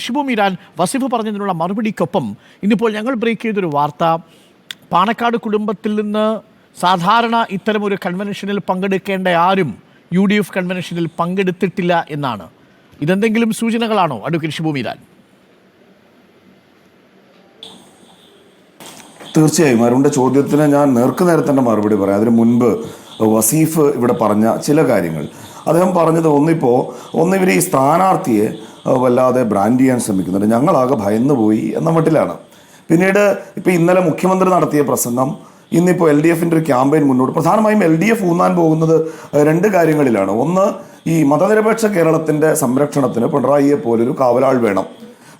ഷിബു മീരാൻ വസിഫ് പറഞ്ഞതിനുള്ള മറുപടിക്കൊപ്പം ഇന്നിപ്പോൾ ഞങ്ങൾ ബ്രേക്ക് ചെയ്തൊരു വാർത്ത. പാണക്കാട് കുടുംബത്തിൽ നിന്ന് സാധാരണ ഇത്തരമൊരു കൺവെൻഷനിൽ പങ്കെടുക്കേണ്ട ആരും യു ഡി എഫ് കൺവെൻഷനിൽ പങ്കെടുത്തിട്ടില്ല എന്നാണ്. ഇതെന്തെങ്കിലും സൂചനകളാണോ അഡ്വക്കേറ്റ് ഷിബു മീരാൻ തീർച്ചയായും. അരുണിന്റെ ചോദ്യത്തിന് ഞാൻ നേർക്കുനേരെ തന്നെ മറുപടി പറയാം. അതിന് മുൻപ് വസീഫ് ഇവിടെ പറഞ്ഞ ചില കാര്യങ്ങൾ. അദ്ദേഹം പറഞ്ഞത് ഒന്നിപ്പോ ഒന്നിവര് ഈ സ്ഥാനാർത്ഥിയെ വല്ലാതെ ബ്രാൻഡ് ചെയ്യാൻ ശ്രമിക്കുന്നുണ്ട്. ഞങ്ങളാകെ ഭയന്നു പോയി എന്ന മട്ടിലാണ്. പിന്നീട് ഇപ്പോൾ ഇന്നലെ മുഖ്യമന്ത്രി നടത്തിയ പ്രസംഗം ഇന്നിപ്പോൾ എൽ ഡി എഫിന്റെ ഒരു ക്യാമ്പയിൻ മുന്നോട്ട്. പ്രധാനമായും എൽ ഡി എഫ് ഊന്നാൻ പോകുന്നത് രണ്ട് കാര്യങ്ങളിലാണ്. ഒന്ന് ഈ മതനിരപേക്ഷ കേരളത്തിന്റെ സംരക്ഷണത്തിന് പിണറായിയെ പോലൊരു കാവലാൾ വേണം.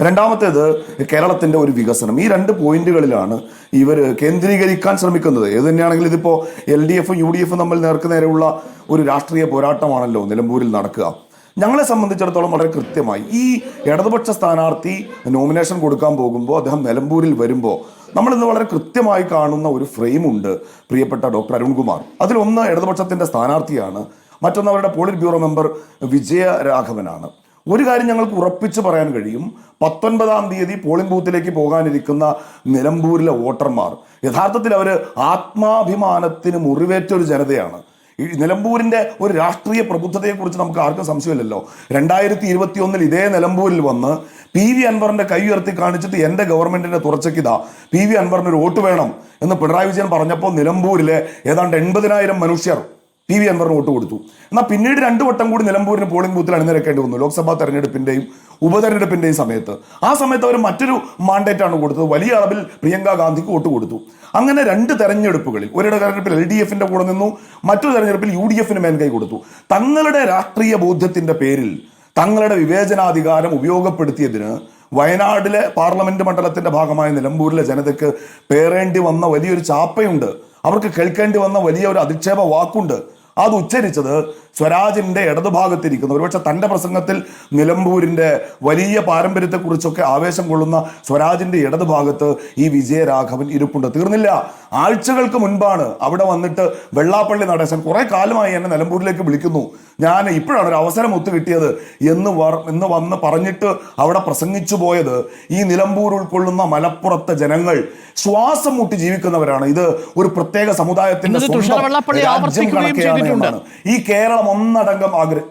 രണ്ടാമത്തേത് കേരളത്തിന്റെ ഒരു വികസനം. ഈ രണ്ട് പോയിന്റുകളിലാണ് ഇവർ കേന്ദ്രീകരിക്കാൻ ശ്രമിക്കുന്നത്. ഏത് തന്നെയാണെങ്കിലും ഇതിപ്പോൾ എൽ ഡി എഫും യു ഡി എഫും തമ്മിൽ നേർക്ക് നേരെയുള്ള ഒരു രാഷ്ട്രീയ പോരാട്ടമാണല്ലോ നിലമ്പൂരിൽ നടക്കുക. ഞങ്ങളെ സംബന്ധിച്ചിടത്തോളം വളരെ കൃത്യമായി. ഈ ഇടതുപക്ഷ സ്ഥാനാർത്ഥി നോമിനേഷൻ കൊടുക്കാൻ പോകുമ്പോൾ അദ്ദേഹം നിലമ്പൂരിൽ വരുമ്പോൾ നമ്മൾ ഇന്ന് വളരെ കൃത്യമായി കാണുന്ന ഒരു ഫ്രെയിമുണ്ട് പ്രിയപ്പെട്ട ഡോക്ടർ അരുൺകുമാർ. അതിലൊന്ന് ഇടതുപക്ഷത്തിന്റെ സ്ഥാനാർത്ഥിയാണ് മറ്റൊന്ന് അവരുടെ പോളിറ്റ് ബ്യൂറോ മെമ്പർ വിജയ രാഘവനാണ്. ഒരു കാര്യം ഞങ്ങൾക്ക് ഉറപ്പിച്ച് പറയാൻ കഴിയും പത്തൊൻപതാം തീയതി പോളിംഗ് ബൂത്തിലേക്ക് പോകാനിരിക്കുന്ന നിലമ്പൂരിലെ വോട്ടർമാർ യഥാർത്ഥത്തിൽ അവർ ആത്മാഭിമാനത്തിന് മുറിവേറ്റ ഒരു ജനതയാണ്. ഈ നിലമ്പൂരിന്റെ ഒരു രാഷ്ട്രീയ പ്രബുദ്ധതയെക്കുറിച്ച് നമുക്ക് ആർക്കും സംശയമില്ലല്ലോ. രണ്ടായിരത്തി ഇരുപത്തി ഒന്നിൽ ഇതേ നിലമ്പൂരിൽ വന്ന് പി വി അൻവറിന്റെ കൈ ഉയർത്തി കാണിച്ചിട്ട് എന്റെ ഗവൺമെന്റിന്റെ തുറച്ചയ്ക്കിതാ പി വി അൻവറിന് ഒരു വോട്ട് വേണം എന്ന് പിണറായി വിജയൻ പറഞ്ഞപ്പോൾ നിലമ്പൂരിലെ ഏതാണ്ട് എൺപതിനായിരം മനുഷ്യർ പി വി അൻവറിന് വോട്ട് കൊടുത്തു. എന്നാൽ പിന്നീട് രണ്ടു വട്ടം കൂടി നിലമ്പൂരിന് പോളിംഗ് ബൂത്തിൽ അണിനിരക്കേണ്ടി വന്നു. ലോക്സഭാ തെരഞ്ഞെടുപ്പിന്റെയും ഉപതെരഞ്ഞെടുപ്പിന്റെയും സമയത്ത്. ആ സമയത്ത് അവർ മറ്റൊരു മാൻഡേറ്റാണ് കൊടുത്തത്. വലിയ അളവിൽ പ്രിയങ്ക ഗാന്ധിക്ക് വോട്ട് കൊടുത്തു. അങ്ങനെ രണ്ട് തെരഞ്ഞെടുപ്പുകളിൽ ഒരിട തെരഞ്ഞെടുപ്പിൽ എൽ ഡി എഫിന്റെ കൂടെ നിന്നു മറ്റൊരു തെരഞ്ഞെടുപ്പിൽ യു ഡി എഫിന് മേൻകൈ കൊടുത്തു. തങ്ങളുടെ രാഷ്ട്രീയ ബോധ്യത്തിന്റെ പേരിൽ തങ്ങളുടെ വിവേചനാധികാരം ഉപയോഗപ്പെടുത്തിയതിന് വയനാട്ടിലെ പാർലമെന്റ് മണ്ഡലത്തിന്റെ ഭാഗമായ നിലമ്പൂരിലെ ജനതയ്ക്ക് പേറേണ്ടി വന്ന വലിയൊരു ചാപ്പയുണ്ട്. അവർക്ക് കേൾക്കേണ്ടി വന്ന വലിയ ഒരു അധിക്ഷേപ വാക്കുണ്ട്. അത് ഉച്ചരിച്ചത് സ്വരാജിന്റെ ഇടതുഭാഗത്തിരിക്കുന്ന. ഒരുപക്ഷെ തന്റെ പ്രസംഗത്തിൽ നിലമ്പൂരിന്റെ വലിയ പാരമ്പര്യത്തെക്കുറിച്ചൊക്കെ ആവേശം കൊള്ളുന്ന സ്വരാജിന്റെ ഇടതുഭാഗത്ത് ഈ വിജയരാഘവൻ ഇരിപ്പുണ്ട്. തീർന്നില്ല. ആഴ്ചകൾക്ക് മുൻപാണ് അവിടെ വന്നിട്ട് വെള്ളാപ്പള്ളി നടേശൻ കുറെ കാലമായി എന്നെ നിലമ്പൂരിലേക്ക് വിളിക്കുന്നു. ഞാൻ ഇപ്പോഴാണ് ഒരു അവസരം ഒത്തു കിട്ടിയത് എന്ന് വർ എന്ന് വന്ന് പറഞ്ഞിട്ട് അവിടെ പ്രസംഗിച്ചു പോയത് ഈ നിലമ്പൂർ ഉൾക്കൊള്ളുന്ന മലപ്പുറത്തെ ജനങ്ങൾ. ശ്വാസം മുട്ടി ജീവിക്കുന്നവരാണ്. ഇത് ഒരു പ്രത്യേക സമുദായത്തിന്റെ രാജ്യം കണക്കെയാണ്. ഈ കേരളം ഒന്നടങ്കം ആഗ്രഹം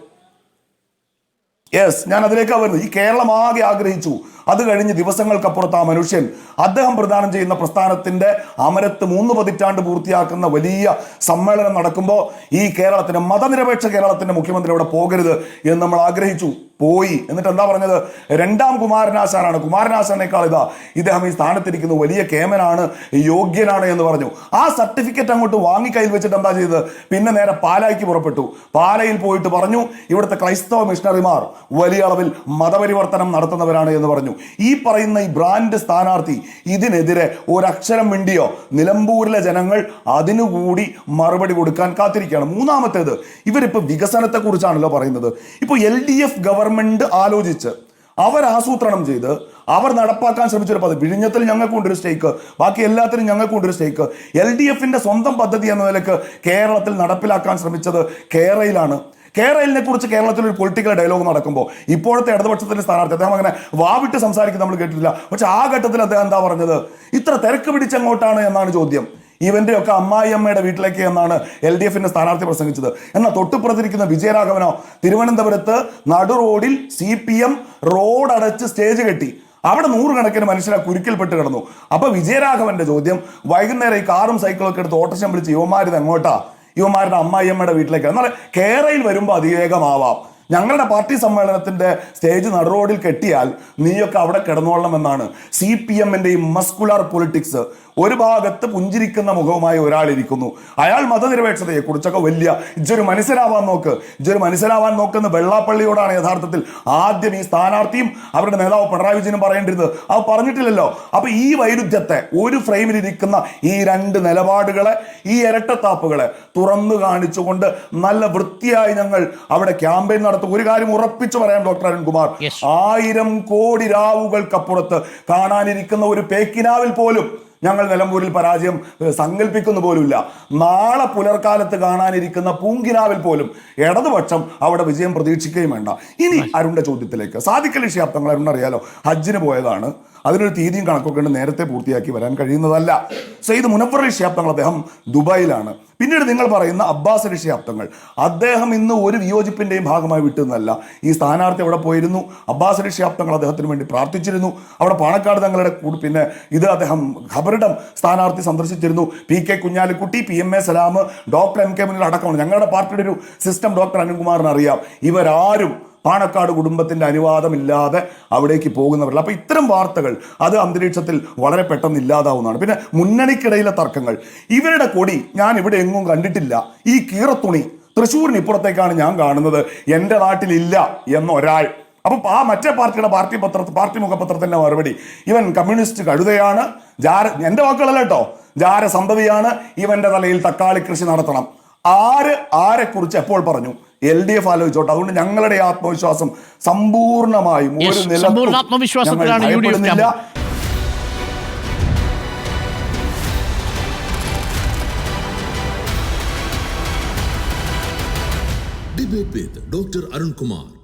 യെസ് ഞാൻ അതിലേക്കാണ് വരുന്നത് ഈ കേരളം ആകെ ആഗ്രഹിച്ചു. അത് കഴിഞ്ഞ് ദിവസങ്ങൾക്കപ്പുറത്ത് ആ മനുഷ്യൻ അദ്ദേഹം പ്രദാനം ചെയ്യുന്ന പ്രസ്ഥാനത്തിന്റെ അമരത്ത് മൂന്ന് പതിറ്റാണ്ട് പൂർത്തിയാക്കുന്ന വലിയ സമ്മേളനം നടക്കുമ്പോൾ ഈ കേരളത്തിന്റെ മതനിരപേക്ഷ കേരളത്തിന്റെ മുഖ്യമന്ത്രി അവിടെ പോകരുത് എന്ന് നമ്മൾ ആഗ്രഹിച്ചു. പോയി. എന്നിട്ട് എന്താ പറഞ്ഞത്? രണ്ടാം കുമാരനാശാനാണ്. കുമാരനാശാനേക്കാൾ ഇതാ ഇദ്ദേഹം ഈ സ്ഥാനത്തിരിക്കുന്നു. വലിയ കേമനാണ് യോഗ്യനാണ് എന്ന് പറഞ്ഞു. ആ സർട്ടിഫിക്കറ്റ് അങ്ങോട്ട് വാങ്ങി കയ്യിൽ വെച്ചിട്ട് എന്താ ചെയ്തത്? പിന്നെ നേരെ പാലായ്ക്ക് പുറപ്പെട്ടു. പാലയിൽ പോയിട്ട് പറഞ്ഞു ഇവിടുത്തെ ക്രൈസ്തവ മിഷണറിമാർ വലിയ അളവിൽ മതപരിവർത്തനം നടത്തുന്നവരാണ് എന്ന് പറഞ്ഞു. ഈ പറയുന്ന ഈ ബ്രാൻഡ് സ്ഥാനാർത്ഥി ഇതിനെതിരെ ഒരക്ഷരം മിണ്ടിയോ? നിലമ്പൂരിലെ ജനങ്ങൾ അതിനുകൂടി മറുപടി കൊടുക്കാൻ കാത്തിരിക്കുകയാണ്. മൂന്നാമത്തേത് ഇവരിപ്പോൾ വികസനത്തെ കുറിച്ചാണല്ലോ പറയുന്നത്. ഇപ്പോൾ എൽ ഡി എഫ് ഗവൺമെന്റ് ആലോചിച്ച് അവർ ആസൂത്രണം ചെയ്ത് അവർ നടപ്പാക്കാൻ ശ്രമിച്ചൊരു പദ്ധതി. വിഴിഞ്ഞത്തിൽ ഞങ്ങൾക്കുണ്ടൊരു സ്റ്റേക്ക് ബാക്കി എല്ലാത്തിനും ഞങ്ങൾക്കുണ്ടൊരു സ്റ്റേക്ക്. എൽ ഡി എഫിന്റെ സ്വന്തം പദ്ധതി എന്ന നിലയ്ക്ക് കേരളത്തിൽ നടപ്പിലാക്കാൻ ശ്രമിച്ചത് കേരളയിലാണ്. കേരളിനെ കുറിച്ച് കേരളത്തിൽ ഒരു പൊളിറ്റിക്കൽ ഡയലോഗ് നടക്കുമ്പോൾ ഇപ്പോഴത്തെ ഇടതുപക്ഷത്തിന്റെ സ്ഥാനാർത്ഥി അദ്ദേഹം അങ്ങനെ വാവിട്ട് സംസാരിക്കുന്നത് നമ്മൾ കേട്ടിട്ടില്ല. പക്ഷെ ആ ഘട്ടത്തിൽ അദ്ദേഹം എന്താ പറഞ്ഞത്? ഇത്ര തിരക്ക് പിടിച്ചെങ്ങോട്ടാണ് എന്നാണ് ചോദ്യം. ഇവന്റെ ഒക്കെ അമ്മായി അമ്മയുടെ വീട്ടിലേക്ക് എന്നാണ് എൽ ഡി എഫിന്റെ സ്ഥാനാർത്ഥി പ്രസംഗിച്ചത്. എന്നാൽ തൊട്ടുപ്രതിരിക്കുന്ന വിജയരാഘവനോ തിരുവനന്തപുരത്ത് നടു റോഡിൽ സി പി എം റോഡ് അടച്ച് സ്റ്റേജ് കെട്ടി. അവിടെ നൂറുകണക്കിന് മനുഷ്യരെ കുരുക്കിൽപ്പെട്ട് കിടന്നു. അപ്പൊ വിജയരാഘവന്റെ ചോദ്യം വൈകുന്നേരം ഈ കാറും സൈക്കിളും ഒക്കെ എടുത്ത് ഓട്ടശം വിളിച്ച് യുവമാരിത് എങ്ങോട്ടാ യുവമാരുടെ അമ്മായിയമ്മയുടെ വീട്ടിലേക്ക് എന്നാൽ കേരയിൽ വരുമ്പോൾ അതിവേഗമാവാം. ഞങ്ങളുടെ പാർട്ടി സമ്മേളനത്തിന്റെ സ്റ്റേജ് നടുറോഡിൽ കെട്ടിയാൽ നീയൊക്കെ അവിടെ കിടന്നോളണം എന്നാണ് സി പി എമ്മിന്റെ ഈ മസ്കുലാർ പൊളിറ്റിക്സ്. ഒരു ഭാഗത്ത് പുഞ്ചിരിക്കുന്ന മുഖവുമായി ഒരാളിരിക്കുന്നു അയാൾ മതനിരപേക്ഷതയെ കുറിച്ചൊക്കെ വലിയ ഇജ്ജൊരു മനസ്സിലാവാൻ നോക്ക്. ഇജ്ജൊരു മനസ്സിലാവാൻ നോക്കുന്ന വെള്ളാപ്പള്ളിയോടാണ് യഥാർത്ഥത്തിൽ ആദ്യം ഈ സ്ഥാനാർത്ഥിയും അവരുടെ നേതാവ് പിണറായി വിജയനും പറയേണ്ടിരുന്നത്. അത് പറഞ്ഞിട്ടില്ലല്ലോ. അപ്പൊ ഈ വൈരുദ്ധ്യത്തെ ഒരു ഫ്രെയിമിലിരിക്കുന്ന ഈ രണ്ട് നിലപാടുകളെ ഈ ഇരട്ടത്താപ്പുകളെ തുറന്നു കാണിച്ചുകൊണ്ട് നല്ല വൃത്തിയായി ഞങ്ങൾ അവിടെ ക്യാമ്പയിൻ നടത്തും ഒരു കാര്യം ഉറപ്പിച്ചു പറയാം ഡോക്ടർ അരുൺകുമാർ. ആയിരം കോടി രാവുകൾക്കപ്പുറത്ത് കാണാനിരിക്കുന്ന ഒരു പേക്കിനാവിൽ പോലും ഞങ്ങൾ നിലമ്പൂരിൽ പരാജയം സങ്കല്പിക്കുന്നു പോലുമില്ല. നാളെ പുലർക്കാലത്ത് കാണാനിരിക്കുന്ന പൂങ്കിനാവിൽ പോലും ഇടതുപക്ഷം അവിടെ വിജയം പ്രതീക്ഷിക്കുകയും വേണ്ട. ഇനി അരുണിന്റെ ചോദ്യത്തിലേക്ക്. സാധിക്കൽ ശാബ്ദങ്ങൾ അരുൺ അറിയാലോ? ഹജ്ജിന് പോയതാണ്. അതിനൊരു തീയതിയും കണക്കൊക്കെ നേരത്തെ പൂർത്തിയാക്കി വരാൻ കഴിയുന്നതല്ല. സെയ്ദ് മുനഫർ അലി അദ്ദേഹം ദുബായിലാണ്. പിന്നീട് നിങ്ങൾ പറയുന്ന അബ്ബാസ് അലി അദ്ദേഹം ഇന്ന് ഒരു വിയോജിപ്പിന്റെയും ഭാഗമായി വിട്ടുന്നതല്ല ഈ സ്ഥാനാർത്ഥി അവിടെ പോയിരുന്നു? അബ്ബാസ് അലി ശാബ്ദങ്ങൾ അദ്ദേഹത്തിന് വേണ്ടി പ്രാർത്ഥിച്ചിരുന്നു. അവിടെ പാണക്കാട് തങ്ങളുടെ കൂടെ പിന്നെ ഇത് അദ്ദേഹം ഖബറിടം സ്ഥാനാർത്ഥി സന്ദർശിച്ചിരുന്നു. P K Kunhalikutty P M A Salam doctor M K മുന്നിൽ അടക്കമാണ് ഞങ്ങളുടെ പാർട്ടിയുടെ ഒരു സിസ്റ്റം ഡോക്ടർ അനിൽകുമാറിന് അറിയാം. ഇവരാരും പാണക്കാട് കുടുംബത്തിന്റെ അനുവാദമില്ലാതെ അവിടേക്ക് പോകുന്നവരല്ല അപ്പോൾ ഇത്തരം വാർത്തകൾ അത് അന്തരീക്ഷത്തിൽ വളരെ പെട്ടെന്ന് ഇല്ലാതാവുന്നതാണ്. പിന്നെ മുന്നണിക്കിടയിലെ തർക്കങ്ങൾ. ഇവരുടെ കൊടി ഞാൻ ഇവിടെ എങ്ങും കണ്ടിട്ടില്ല. ഈ കീറത്തുണി തൃശ്ശൂരിന് ഇപ്പുറത്തേക്കാണ് ഞാൻ കാണുന്നത്. എന്റെ നാട്ടിലില്ല എന്നൊരാൾ. അപ്പൊ ആ മറ്റേ പാർട്ടിയുടെ പാർട്ടി പത്ര പാർട്ടി മുഖപത്രത്തിന്റെ മറുപടി. ഇവൻ കമ്മ്യൂണിസ്റ്റ് കഴുതയാണ്. ജാര എന്റെ വാക്കുകളല്ല കേട്ടോ. ജാര സന്തതിയാണ് ഇവന്റെ തലയിൽ തക്കാളി കൃഷി നടത്തണം. ആര് ആരെ കുറിച്ച് എപ്പോൾ പറഞ്ഞു? എൽ ഡി എഫ് ആലോചിച്ചോട്ടെ. അതുകൊണ്ട് ഞങ്ങളുടെ ആത്മവിശ്വാസം സമ്പൂർണമായും ഒരു നില സമ്പൂർണ ഡോക്ടർ ഞങ്ങൾ